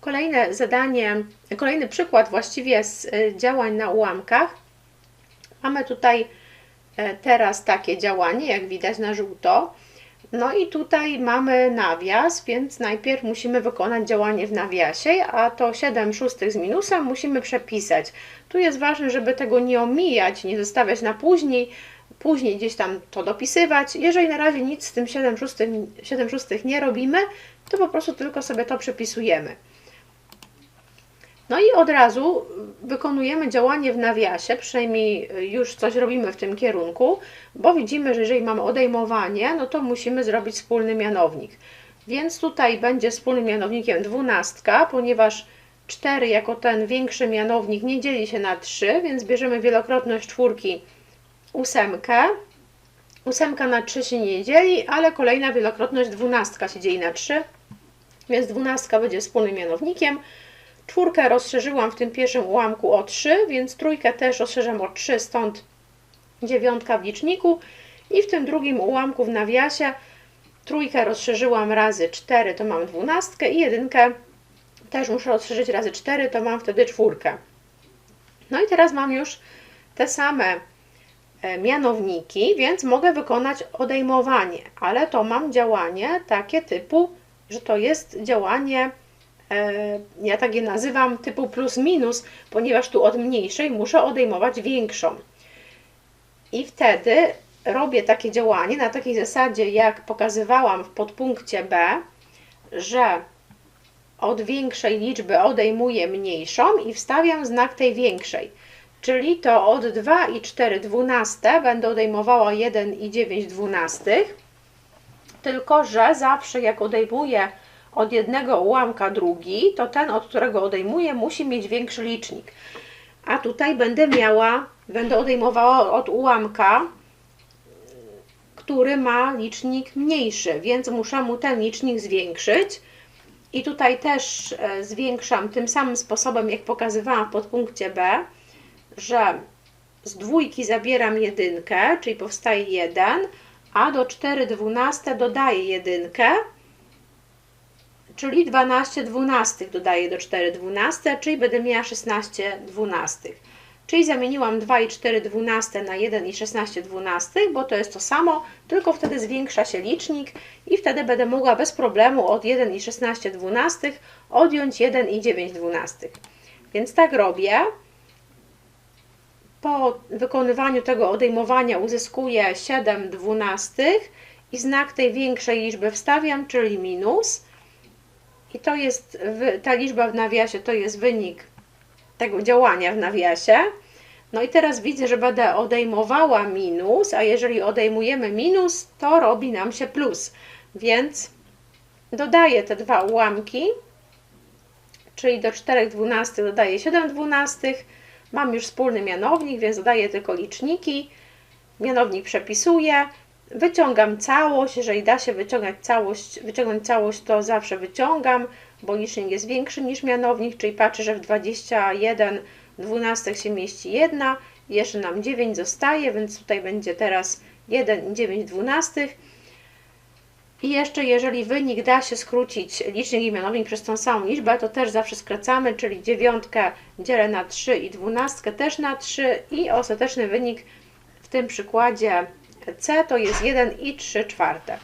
Kolejne zadanie, kolejny przykład właściwie z y, działań na ułamkach. Mamy tutaj e, teraz takie działanie, jak widać na żółto. No i tutaj mamy nawias, więc najpierw musimy wykonać działanie w nawiasie, a to 7 szóstych z minusem musimy przepisać. Tu jest ważne, żeby tego nie omijać, nie zostawiać na później, później gdzieś tam to dopisywać. Jeżeli na razie nic z tym 7 szóstych, 7 szóstych nie robimy, to po prostu tylko sobie to przepisujemy. No i od razu wykonujemy działanie w nawiasie, przynajmniej już coś robimy w tym kierunku, bo widzimy, że jeżeli mamy odejmowanie, no to musimy zrobić wspólny mianownik. Więc tutaj będzie wspólnym mianownikiem dwunastka, ponieważ 4 jako ten większy mianownik nie dzieli się na 3, więc bierzemy wielokrotność czwórki ósemkę. Ósemka na 3 się nie dzieli, ale kolejna wielokrotność dwunastka się dzieli na 3, więc dwunastka będzie wspólnym mianownikiem. Czwórkę rozszerzyłam w tym pierwszym ułamku o 3, więc trójkę też rozszerzam o 3, stąd dziewiątka w liczniku. I w tym drugim ułamku w nawiasie trójkę rozszerzyłam razy 4, to mam dwunastkę i jedynkę też muszę rozszerzyć razy 4, to mam wtedy czwórkę. No i teraz mam już te same e, mianowniki, więc mogę wykonać odejmowanie, ale to mam działanie takie typu, że to jest działanie ja tak je nazywam typu plus minus, ponieważ tu od mniejszej muszę odejmować większą. I wtedy robię takie działanie na takiej zasadzie, jak pokazywałam w podpunkcie B, że od większej liczby odejmuję mniejszą i wstawiam znak tej większej. Czyli to od 2 i 4 dwunaste będę odejmowała 1 i 9 dwunastych, tylko że zawsze jak odejmuję od jednego ułamka drugi, to ten, od którego odejmuję, musi mieć większy licznik. A tutaj będę miała, będę odejmowała od ułamka, który ma licznik mniejszy, więc muszę mu ten licznik zwiększyć. I tutaj też e, zwiększam tym samym sposobem, jak pokazywałam w podpunkcie B, że z dwójki zabieram jedynkę, czyli powstaje 1, a do 4 dwunaste dodaję jedynkę, czyli 12 dwunastych dodaję do 4 dwunaste, czyli będę miała 16 dwunastych. Czyli zamieniłam 2 i 4 dwunaste na 1 i 16 dwunastych, bo to jest to samo, tylko wtedy zwiększa się licznik i wtedy będę mogła bez problemu od 1 i 16 dwunastych odjąć 1 i 9 dwunastych. Więc tak robię. Po wykonywaniu tego odejmowania uzyskuję 7 dwunastych i znak tej większej liczby wstawiam, czyli minus. I to jest, ta liczba w nawiasie to jest wynik tego działania w nawiasie. No i teraz widzę, że będę odejmowała minus, a jeżeli odejmujemy minus, to robi nam się plus. Więc dodaję te dwa ułamki, czyli do 4 dwunastych dodaję 7 dwunastych. Mam już wspólny mianownik, więc dodaję tylko liczniki. Mianownik przepisuję. Wyciągam całość, jeżeli da się wyciągać całość, wyciągnąć całość, to zawsze wyciągam, bo licznik jest większy niż mianownik, czyli patrzę, że w 21 dwunastek się mieści 1, jeszcze nam 9 zostaje, więc tutaj będzie teraz 1 i 9 dwunastych. I jeszcze jeżeli wynik da się skrócić licznik i mianownik przez tą samą liczbę, to też zawsze skracamy, czyli dziewiątkę dzielę na 3 i dwunastkę też na 3 i ostateczny wynik w tym przykładzie C to jest 1 i 3 czwarte.